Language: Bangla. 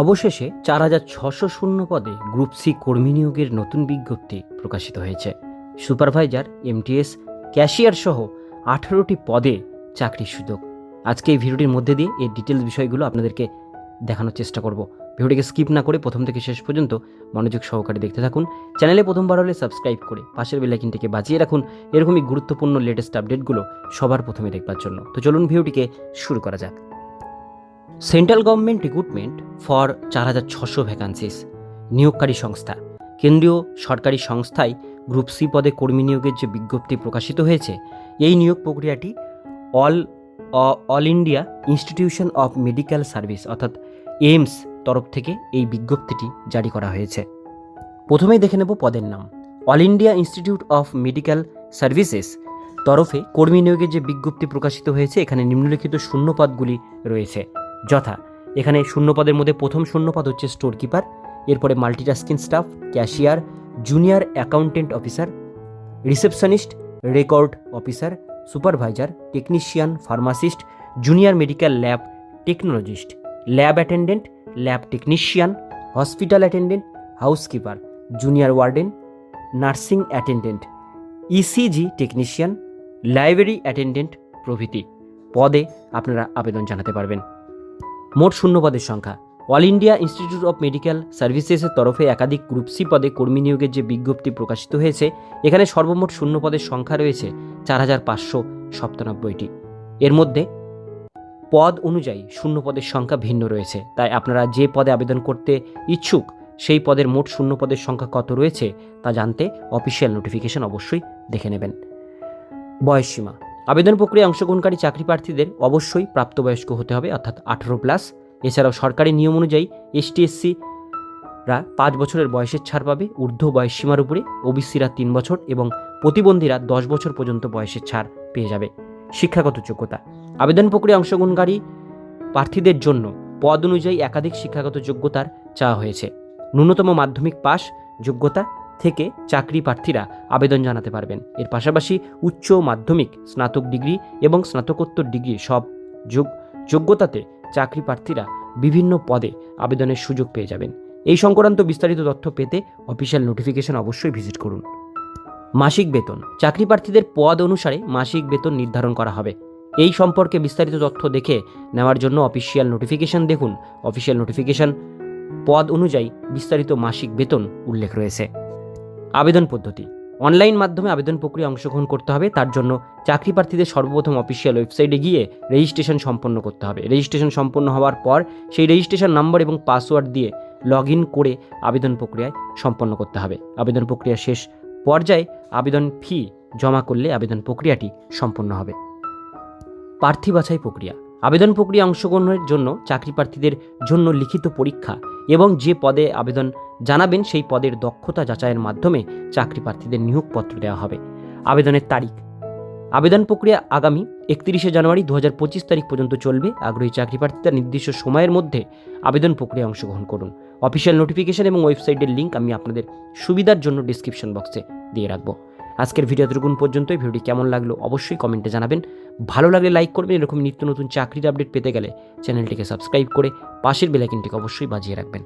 অবশেষে চার হাজার ছশো শূন্য পদে গ্রুপ সি কর্মী নিয়োগের নতুন বিজ্ঞপ্তি প্রকাশিত হয়েছে। সুপারভাইজার, এমটিএস, ক্যাশিয়ার সহ আঠারোটি পদে চাকরির সুযোগ। আজকে এই ভিডিওটির মধ্যে দিয়ে এই ডিটেলস বিষয়গুলো আপনাদেরকে দেখানোর চেষ্টা করব। ভিডিওটিকে স্কিপ না করে প্রথম থেকে শেষ পর্যন্ত মনোযোগ সহকারে দেখতে থাকুন। চ্যানেলে প্রথমবার হলে সাবস্ক্রাইব করে পাশের বেলাইকিনটিকে বাঁচিয়ে রাখুন। এরকমই গুরুত্বপূর্ণ লেটেস্ট আপডেটগুলো সবার প্রথমে দেখবার জন্য। তো চলুন ভিডিওটিকে শুরু করা যাক। সেন্ট্রাল গভর্নমেন্ট রিক্রুটমেন্ট ফর চার হাজার ছশো ভ্যাকান্সিস, নিয়োগকারী সংস্থা। কেন্দ্রীয় সরকারি সংস্থায় গ্রুপ সি পদে কর্মী নিয়োগের যে বিজ্ঞপ্তি প্রকাশিত হয়েছে, এই নিয়োগ প্রক্রিয়াটি all all India institution of medical service অর্থাৎ এইমস তরফ থেকে এই বিজ্ঞপ্তিটি জারি করা হয়েছে। প্রথমেই দেখে নেব পদের নাম। All India institute of medical services তরফে কর্মী নিয়োগের যে বিজ্ঞপ্তি প্রকাশিত হয়েছে, এখানে নিম্নলিখিত শূন্যপদগুলি রয়েছে। যথা, এখানে শূন্যপদের মধ্যে প্রথম শূন্যপদ হচ্ছে স্টোর কিপার এরপরে multitasking staff cashier junior accountant officer receptionist record officer supervisor technician pharmacist junior medical lab technologist lab attendant lab technician hospital attendant housekeeper junior warden nursing attendant ECG technician library attendant প্রভৃতি। পদে আপনারা আবেদন জানাতে পারবেন। মোট শূন্য পদের সংখ্যা। All India institute of medical সার্ভিসেসের তরফে একাধিক গ্রুপ সি পদে কর্মী নিয়োগের যে বিজ্ঞপ্তি প্রকাশিত হয়েছে, এখানে সর্বমোট শূন্য পদের সংখ্যা রয়েছে চার হাজার পাঁচশো সপ্তানব্বইটি এর মধ্যে পদ অনুযায়ী শূন্য পদের সংখ্যা ভিন্ন রয়েছে। তাই আপনারা যে পদে আবেদন করতে ইচ্ছুক, সেই পদের মোট শূন্য পদের সংখ্যা কত রয়েছে তা জানতে অফিসিয়াল নোটিফিকেশন অবশ্যই দেখে নেবেন। বয়সসীমা আবেদন প্রক্রিয়ায় অংশগ্রহণকারী চাকরি প্রার্থীদের অবশ্যই প্রাপ্তবয়স্ক হতে হবে, অর্থাৎ আঠারো প্লাস। এছাড়াও সরকারি নিয়ম অনুযায়ী এসটিএসসি রা পাঁচ বছরের বয়সের ছাড় পাবে, ঊর্ধ্ব বয়স সীমার উপরে। ওবিসিরা তিন বছর এবং প্রতিবন্ধীরা দশ বছর পর্যন্ত বয়সের ছাড় পেয়ে যাবে। শিক্ষাগত যোগ্যতা। আবেদন প্রক্রিয়ায় অংশগ্রহণকারী প্রার্থীদের জন্য পদ অনুযায়ী একাধিক শিক্ষাগত যোগ্যতার চাওয়া হয়েছে। ন্যূনতম মাধ্যমিক পাস যোগ্যতা থেকে চাকরি প্রার্থীরা আবেদন জানাতে পারবেন। এর পাশাপাশি উচ্চ মাধ্যমিক, স্নাতক ডিগ্রি এবং স্নাতকোত্তর ডিগ্রি সব যোগ, যোগ্যতাতে চাকরি প্রার্থীরা বিভিন্ন পদে আবেদনের সুযোগ পেয়ে যাবেন। এই সংক্রান্ত বিস্তারিত তথ্য পেতে অফিসিয়াল নোটিফিকেশন অবশ্যই ভিজিট করুন। মাসিক বেতন। চাকরি প্রার্থীদের পদ অনুসারে মাসিক বেতন নির্ধারণ করা হবে। এই সম্পর্কে বিস্তারিত তথ্য দেখে নেওয়ার জন্য অফিসিয়াল নোটিফিকেশন দেখুন। অফিসিয়াল নোটিফিকেশন পদ অনুযায়ী বিস্তারিত মাসিক বেতন উল্লেখ রয়েছে। আবেদন পদ্ধতি। অনলাইন মাধ্যমে আবেদন প্রক্রিয়া অংশগ্রহণ করতে হবে, তার জন্য চাকরি প্রার্থীদের সর্বপ্রথম অফিসিয়াল ওয়েবসাইটে গিয়ে রেজিস্ট্রেশন সম্পন্ন করতে হবে। রেজিস্ট্রেশন সম্পন্ন হওয়ার পর সেই রেজিস্ট্রেশন নম্বর এবং পাসওয়ার্ড দিয়ে লগ ইন করে আবেদন প্রক্রিয়ায় সম্পন্ন করতে হবে। আবেদন প্রক্রিয়া শেষ পর্যায়ে আবেদন ফি জমা করলে আবেদন প্রক্রিয়াটি সম্পন্ন হবে। প্রার্থী বাছাই প্রক্রিয়া। আবেদন প্রক্রিয়া অংশগ্রহণের জন্য চাকরি প্রার্থীদের জন্য লিখিত পরীক্ষা এবং যে পদে আবেদন জানাবেন সেই পদের দক্ষতা যাচাইয়ের মাধ্যমে চাকরি প্রার্থীদের নিয়োগপত্র দেওয়া হবে। আবেদনের তারিখ। আবেদন প্রক্রিয়া আগামী একত্রিশে জানুয়ারি দু হাজার পঁচিশ তারিখ পর্যন্ত চলবে। আগ্রহী চাকরি প্রার্থীরা নির্দিষ্ট সময়ের মধ্যে আবেদন প্রক্রিয়া অংশগ্রহণ করুন। অফিসিয়াল নোটিফিকেশন এবং ওয়েবসাইটের লিঙ্ক আমি আপনাদের সুবিধার জন্য ডিসক্রিপশন বক্সে দিয়ে রাখব। আজকের ভিডিও এতটুকুন এই ভিডিওটি কেমন লাগল অবশ্যই কমেন্টে জানাবেন। ভালো লাগলে লাইক করবেন। এরকম নিত্য নতুন চাকরির আপডেট পেতে গেলে চ্যানেলটিকে সাবস্ক্রাইব করে পাশের বেলাইকিনটিকে অবশ্যই বাজিয়ে রাখবেন।